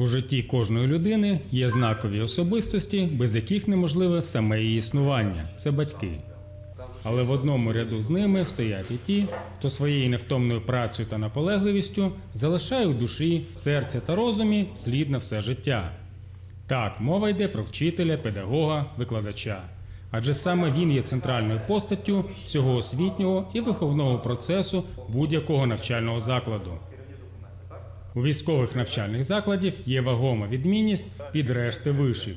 У житті кожної людини є знакові особистості, без яких неможливе саме її існування це батьки. Але в одному ряду з ними стоять і ті, хто своєю невтомною працею та наполегливістю залишає у душі, серці та розумі слід на все життя. Так, мова йде про вчителя, педагога, викладача. Адже саме він є центральною постаттю всього освітнього і виховного процесу будь-якого навчального закладу. У військових навчальних закладів є вагома відмінність від решти вишів.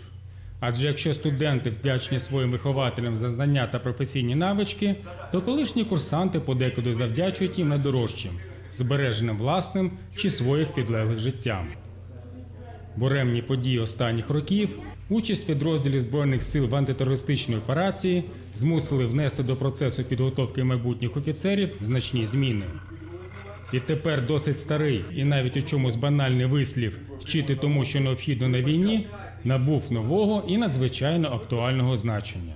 Адже якщо студенти вдячні своїм вихователям за знання та професійні навички, то колишні курсанти подекуди завдячують їм найдорожчим збереженим власним чи своїх підлеглих життям. Буремні події останніх років, участь підрозділів збройних сил в антитерористичній операції змусили внести до процесу підготовки майбутніх офіцерів значні зміни. І тепер досить старий і навіть у чомусь банальний вислів вчити тому, що необхідно на війні, набув нового і надзвичайно актуального значення.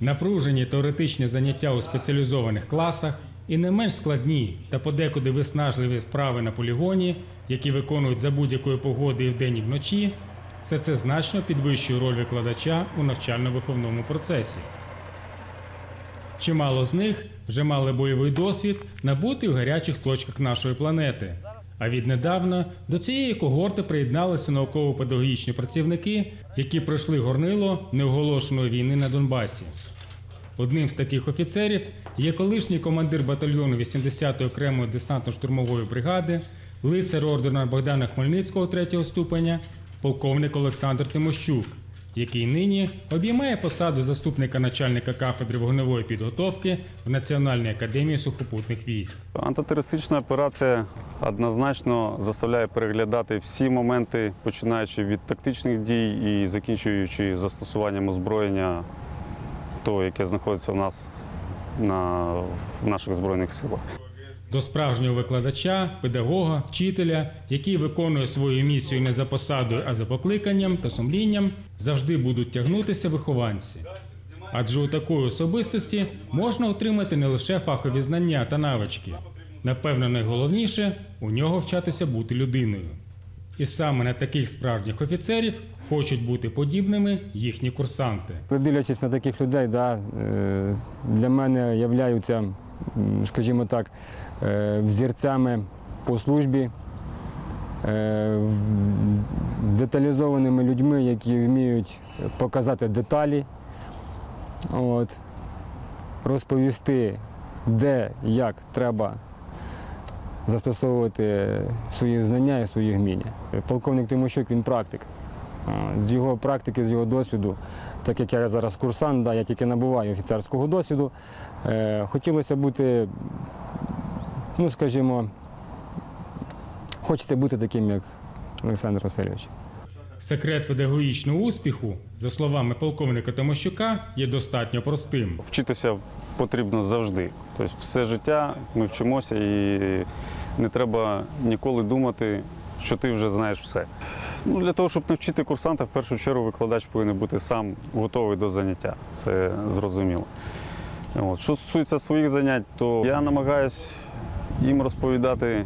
Напружені теоретичні заняття у спеціалізованих класах і не менш складні та подекуди виснажливі вправи на полігоні, які виконують за будь-якої погоди і вдень, і вночі, все це значно підвищує роль викладача у навчально-виховному процесі. Чимало з них вже мали бойовий досвід набутий в гарячих точках нашої планети. А віднедавна до цієї когорти приєдналися науково-педагогічні працівники, які пройшли горнило неоголошеної війни на Донбасі. Одним з таких офіцерів є колишній командир батальйону 80-ї окремої десантно-штурмової бригади, лицар ордена Богдана Хмельницького 3 ступеня, полковник Олександр Тимощук, який нині обіймає посаду заступника начальника кафедри вогневої підготовки в Національній академії сухопутних військ. Антитерористична операція однозначно заставляє переглядати всі моменти, починаючи від тактичних дій і закінчуючи застосуванням озброєння, того, яке знаходиться у нас на наших збройних силах. До справжнього викладача, педагога, вчителя, який виконує свою місію не за посадою, а за покликанням та сумлінням, завжди будуть тягнутися вихованці. Адже у такої особистості можна отримати не лише фахові знання та навички. Напевно, найголовніше у нього вчатися бути людиною. І саме на таких справжніх офіцерів хочуть бути подібними їхні курсанти. Дивлячись на таких людей, да, е, для мене являються, скажімо так, взірцями по службі, е, деталізованими людьми, які вміють показати деталі, от, розповісти, де, як треба застосовувати свої знання і свої вміння. Полковник Тимощук він практик. З його практики, з його досвіду, так як я зараз курсант, да, я тільки набуваю офіцерського досвіду. Е, хотілося бути, ну скажімо, хочеться бути таким, як Олександр Васильович. Секрет педагогічного успіху, за словами полковника Тимощука, є достатньо простим. Вчитися потрібно завжди. Тобто все життя ми вчимося і не треба ніколи думати, що ти вже знаєш все. Ну, для того, щоб навчити курсанта, в першу чергу викладач повинен бути сам готовий до заняття. Це зрозуміло. От. Що стосується своїх занять, то я намагаюсь їм розповідати,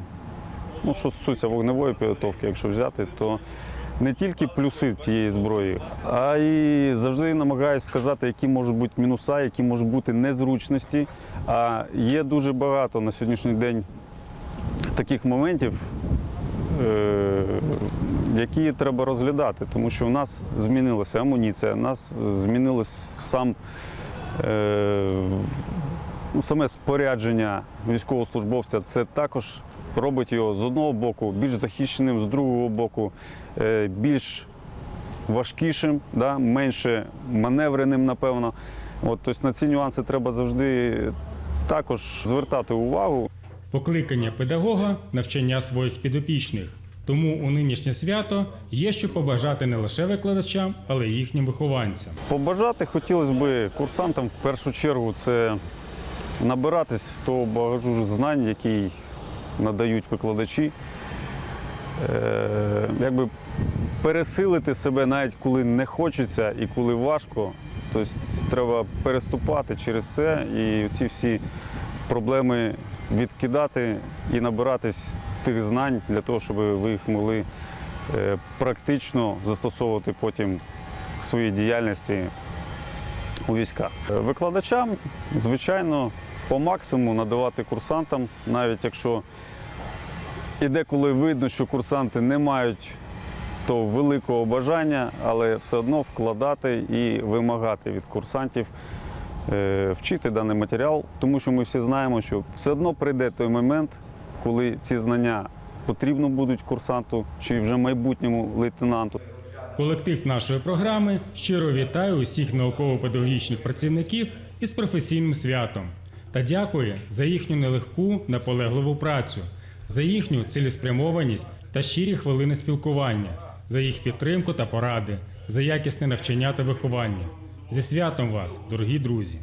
ну, що стосується вогневої підготовки, якщо взяти, то не тільки плюси тієї зброї, а й завжди намагаюся сказати, які можуть бути мінуса, які можуть бути незручності. А є дуже багато на сьогоднішній день таких моментів, е, які треба розглядати, тому що в нас змінилася амуніція, в нас змінилось сам. Ну, Саме спорядження військовослужбовця це також робить його з одного боку більш захищеним, з другого боку е, більш важкішим, да, менше маневреним, напевно. От, тобто на ці нюанси треба завжди також звертати увагу. Покликання педагога навчання своїх підопічних. Тому у нинішнє свято є що побажати не лише викладачам, але й їхнім вихованцям. Побажати хотілося б курсантам в першу чергу це набиратись того багажу знань, який надають викладачі. Е, якби пересилити себе навіть коли не хочеться і коли важко. Тобто треба переступати через це і ці всі проблеми відкидати і набиратись тих знань для того, щоб ви їх могли е, практично застосовувати потім в своїй діяльності у військах. Викладачам, звичайно, по максимуму надавати курсантам, навіть якщо і деколи видно, що курсанти не мають того великого бажання, але все одно вкладати і вимагати від курсантів е, вчити даний матеріал, тому що ми всі знаємо, що все одно прийде той момент, коли ці знання потрібно будуть курсанту чи вже майбутньому лейтенанту. Колектив нашої програми щиро вітає усіх науково-педагогічних працівників із професійним святом та дякує за їхню нелегку наполегливу працю, за їхню цілеспрямованість та щирі хвилини спілкування, за їх підтримку та поради, за якісне навчання та виховання. Зі святом вас, дорогі друзі!